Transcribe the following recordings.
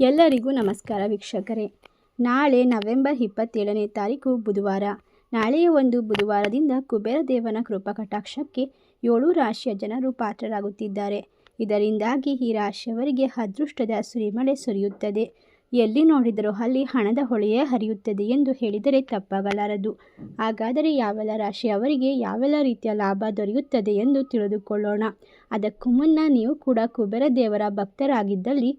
ಎಲ್ಲರಿಗೂ ನಮಸ್ಕಾರ ವೀಕ್ಷಕರೇ. ನಾಳೆ ನವೆಂಬರ್ ಇಪ್ಪತ್ತೇಳನೇ ತಾರೀಕು ಬುಧವಾರ. ನಾಳೆಯ ಒಂದು ಬುಧವಾರದಿಂದ ಕುಬೇರ ದೇವನ ಕೃಪಾ ಕಟಾಕ್ಷಕ್ಕೆ ಏಳು ರಾಶಿಯ ಜನರು ಪಾತ್ರರಾಗುತ್ತಿದ್ದಾರೆ. ಇದರಿಂದಾಗಿ ಈ ರಾಶಿಯವರಿಗೆ ಅದೃಷ್ಟದ ಸುರಿಮಳೆ ಸುರಿಯುತ್ತದೆ. ಎಲ್ಲಿ ನೋಡಿದರೂ ಅಲ್ಲಿ ಹಣದ ಹೊಳೆಯೇ ಹರಿಯುತ್ತದೆ ಎಂದು ಹೇಳಿದರೆ ತಪ್ಪಾಗಲಾರದು. ಹಾಗಾದರೆ ಯಾವೆಲ್ಲ ರಾಶಿಯವರಿಗೆ ಯಾವೆಲ್ಲ ರೀತಿಯ ಲಾಭ ದೊರೆಯುತ್ತದೆ ಎಂದು ತಿಳಿದುಕೊಳ್ಳೋಣ. ಅದಕ್ಕೂ ಮುನ್ನ ನೀವು ಕೂಡ ಕುಬೇರ ದೇವರ ಭಕ್ತರಾಗಿದ್ದಲ್ಲಿ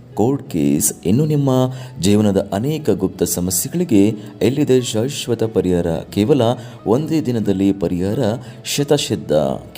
ಕೋರ್ಟ್ ಕೇಸ್ ಇನ್ನು ನಿಮ್ಮ ಜೀವನದ ಅನೇಕ ಗುಪ್ತ ಸಮಸ್ಯೆಗಳಿಗೆ ಎಲ್ಲಿದೆ ಶಾಶ್ವತ ಪರಿಹಾರ? ಕೇವಲ ಒಂದೇ ದಿನದಲ್ಲಿ ಪರಿಹಾರ? ಶತಸಿದ್ಧ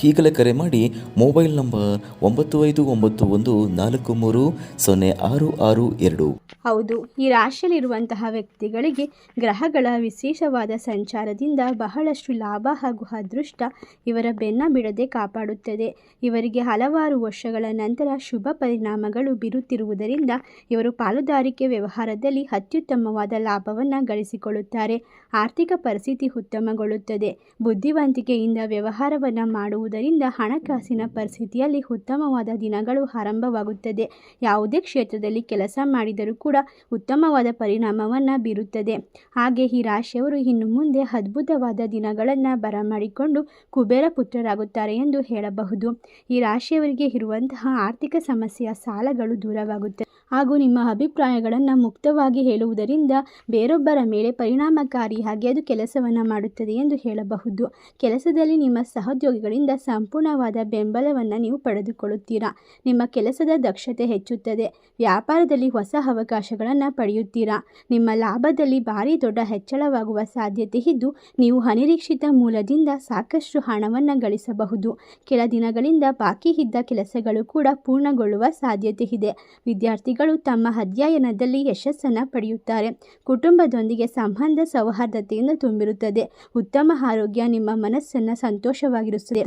ಈಗಲೇ ಕರೆ ಮಾಡಿ ಮೊಬೈಲ್ ನಂಬರ್ ಒಂಬತ್ತು ಐದು ಒಂಬತ್ತು ಒಂದು ನಾಲ್ಕು ಮೂರು ಸೊನ್ನೆ ಆರು ಆರು ಎರಡು. ಹೌದು, ಈ ರಾಶಿಯಲ್ಲಿರುವಂತಹ ವ್ಯಕ್ತಿಗಳಿಗೆ ಗ್ರಹಗಳ ವಿಶೇಷವಾದ ಸಂಚಾರದಿಂದ ಬಹಳಷ್ಟು ಲಾಭ ಹಾಗೂ ಅದೃಷ್ಟ ಇವರ ಬೆನ್ನ ಬಿಡದೆ ಕಾಪಾಡುತ್ತದೆ. ಇವರಿಗೆ ಹಲವಾರು ವರ್ಷಗಳ ನಂತರ ಶುಭ ಪರಿಣಾಮಗಳು ಬೀರುತ್ತಿರುವುದರಿಂದ ಇವರು ಪಾಲುದಾರಿಕೆ ವ್ಯವಹಾರದಲ್ಲಿ ಅತ್ಯುತ್ತಮವಾದ ಲಾಭವನ್ನು ಗಳಿಸಿಕೊಳ್ಳುತ್ತಾರೆ. ಆರ್ಥಿಕ ಪರಿಸ್ಥಿತಿ ಉತ್ತಮಗೊಳ್ಳುತ್ತದೆ. ಬುದ್ಧಿವಂತಿಕೆಯಿಂದ ವ್ಯವಹಾರವನ್ನು ಮಾಡುವುದರಿಂದ ಹಣಕಾಸಿನ ಪರಿಸ್ಥಿತಿಯಲ್ಲಿ ಉತ್ತಮವಾದ ದಿನಗಳು ಆರಂಭವಾಗುತ್ತದೆ. ಯಾವುದೇ ಕ್ಷೇತ್ರದಲ್ಲಿ ಕೆಲಸ ಮಾಡಿದರೂ ಕೂಡ ಉತ್ತಮವಾದ ಪರಿಣಾಮವನ್ನು ಬೀರುತ್ತದೆ. ಹಾಗೆ ಈ ರಾಶಿಯವರು ಇನ್ನು ಮುಂದೆ ಅದ್ಭುತವಾದ ದಿನಗಳನ್ನು ಬರಮಾಡಿಕೊಂಡು ಕುಬೇರ ಪುತ್ರರಾಗುತ್ತಾರೆ ಎಂದು ಹೇಳಬಹುದು. ಈ ರಾಶಿಯವರಿಗೆ ಇರುವಂತಹ ಆರ್ಥಿಕ ಸಮಸ್ಯೆಯ ಸಾಲಗಳು ದೂರವಾಗುತ್ತದೆ ಹಾಗೂ ನಿಮ್ಮ ಅಭಿಪ್ರಾಯಗಳನ್ನು ಮುಕ್ತವಾಗಿ ಹೇಳುವುದರಿಂದ ಬೇರೊಬ್ಬರ ಮೇಲೆ ಪರಿಣಾಮಕಾರಿಯಾಗಿ ಅದು ಕೆಲಸವನ್ನು ಮಾಡುತ್ತದೆ ಎಂದು ಹೇಳಬಹುದು. ಕೆಲಸದಲ್ಲಿ ನಿಮ್ಮ ಸಹೋದ್ಯೋಗಿಗಳಿಂದ ಸಂಪೂರ್ಣವಾದ ಬೆಂಬಲವನ್ನು ನೀವು ಪಡೆದುಕೊಳ್ಳುತ್ತೀರಾ? ನಿಮ್ಮ ಕೆಲಸದ ದಕ್ಷತೆ ಹೆಚ್ಚುತ್ತದೆ. ವ್ಯಾಪಾರದಲ್ಲಿ ಹೊಸ ಅವಕಾಶಗಳನ್ನು ಪಡೆಯುತ್ತೀರಾ? ನಿಮ್ಮ ಲಾಭದಲ್ಲಿ ಭಾರಿ ದೊಡ್ಡ ಹೆಚ್ಚಳವಾಗುವ ಸಾಧ್ಯತೆ ಇದ್ದು ನೀವು ಅನಿರೀಕ್ಷಿತ ಮೂಲದಿಂದ ಸಾಕಷ್ಟು ಹಣವನ್ನು ಗಳಿಸಬಹುದು. ಕೆಲ ದಿನಗಳಿಂದ ಬಾಕಿ ಇದ್ದ ಕೆಲಸಗಳು ಕೂಡ ಪೂರ್ಣಗೊಳ್ಳುವ ಸಾಧ್ಯತೆ ಇದೆ. ವಿದ್ಯಾರ್ಥಿಗಳು ತಮ್ಮ ಅಧ್ಯಯನದಲ್ಲಿ ಯಶಸ್ಸನ್ನು ಪಡೆಯುತ್ತಾರೆ. ಕುಟುಂಬದೊಂದಿಗೆ ಸಂಬಂಧ ಸೌಹಾರ್ದತೆಯಿಂದ ತುಂಬಿರುತ್ತದೆ. ಉತ್ತಮ ಆರೋಗ್ಯ ನಿಮ್ಮ ಮನಸ್ಸನ್ನು ಸಂತೋಷವಾಗಿರುತ್ತದೆ.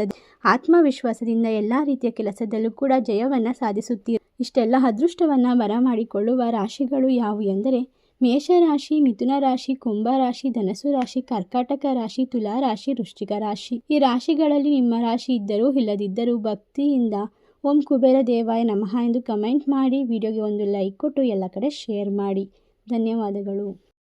ಆತ್ಮವಿಶ್ವಾಸದಿಂದ ಎಲ್ಲ ರೀತಿಯ ಕೆಲಸದಲ್ಲೂ ಕೂಡ ಜಯವನ್ನು ಸಾಧಿಸುತ್ತೀರಿ. ಇಷ್ಟೆಲ್ಲ ಅದೃಷ್ಟವನ್ನು ಬರಮಾಡಿಕೊಳ್ಳುವ ರಾಶಿಗಳು ಯಾವುವು ಎಂದರೆ ಮೇಷರಾಶಿ ಮಿಥುನ ರಾಶಿ, ಕುಂಭ ರಾಶಿ ಧನಸು ರಾಶಿ, ಕರ್ಕಾಟಕ ರಾಶಿ, ತುಲಾ ರಾಶಿ, ವೃಶ್ಚಿಕ ರಾಶಿ. ಈ ರಾಶಿಗಳಲ್ಲಿ ನಿಮ್ಮ ರಾಶಿ ಇದ್ದರೂ ಇಲ್ಲದಿದ್ದರೂ ಭಕ್ತಿಯಿಂದ ಓಂ ಕುಬೇರ ದೇವಾಯ ನಮಃ ಎಂದು ಕಮೆಂಟ್ ಮಾಡಿ, ವಿಡಿಯೋಗೆ ಒಂದು ಲೈಕ್ ಕೊಟ್ಟು ಎಲ್ಲ ಕಡೆ ಶೇರ್ ಮಾಡಿ. ಧನ್ಯವಾದಗಳು.